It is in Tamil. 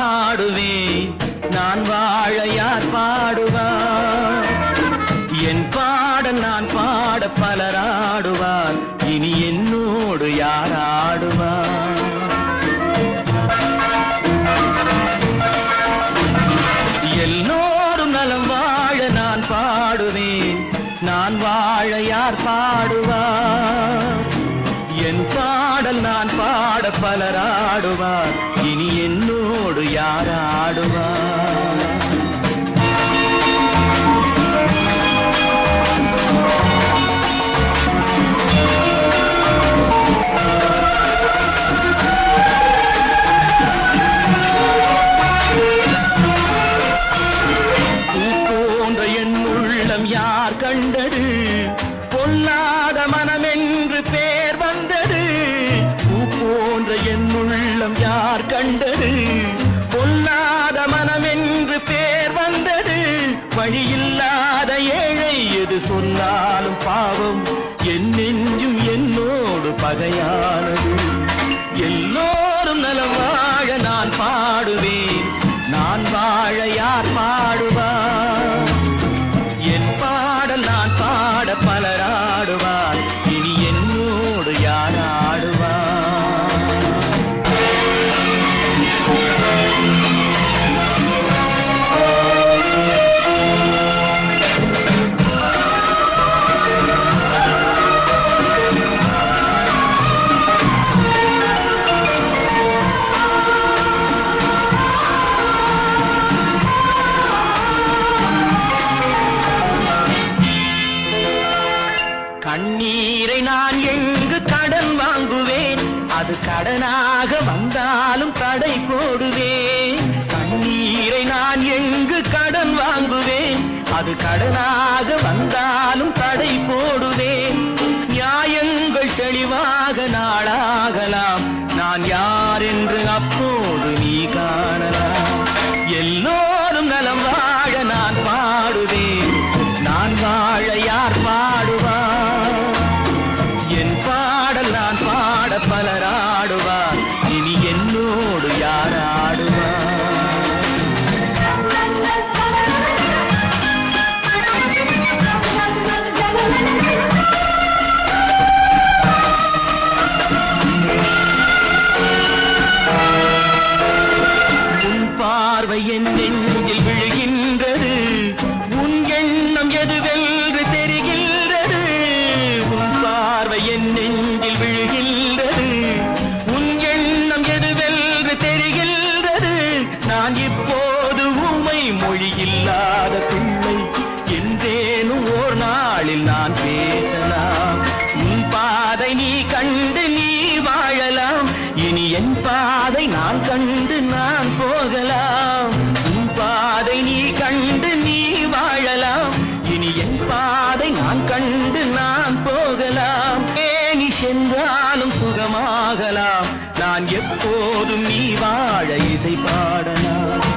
பாடுவேன். நான் வாழ யார் பாடுவார்? என் பாட நான் பாட பலராடுவார். இனி என்னோடு யார் ஆடுவார்? எல்லோரும் நலம் வாழ நான் பாடுவேன். நான் வாழ யார் பாடுவார்? பாடல் நான் பாட பலராடுவார். இனி என்னோடு யாராடுவார் பூ யார் கண்டது? பொல்லாத வழியில்லாத ஏழை எது சொன்னாலும் பாவம்? என் நெஞ்சும் என்னோடு பகையானது. எல்லோரும் நலம் வாழ நான் பாடுவேன். நான் வாழ யார் பாடுவார்? கண்ணீரை நான் எங்கு கடன் வாங்குவேன்? அது கடனாக வந்தாலும் தடை போடுவேன். கண்ணீரை நான் எங்கு கடன் வாங்குவேன்? அது கடனாக வந்தாலும் தடை போடுவேன். நியாயங்கள் தெளிவாக நாளாகலாம். நான் யார் என்று அப்போது நீ காணலாம். பார்வை என் நெஞ்சில் விழுகின்றது. உன் எண்ணம் எதுவென்று தெரிகின்றது. உன் பார்வை என் நெஞ்சில் விழுகின்றது. உன் எண்ணம் எதுவென்று தெரிகின்றது. நான் இப்போது உமை மொழியில்லாத பிள்ளை. என்றேனும் ஓர் நாளில் நான் பேசலாம். உன் பாதை நீ கண்டு நீ வாழலாம். இனி என் பாதை நான் கண்டு நான் எப்போதும் நீ வாழ இசை பாடலாம்.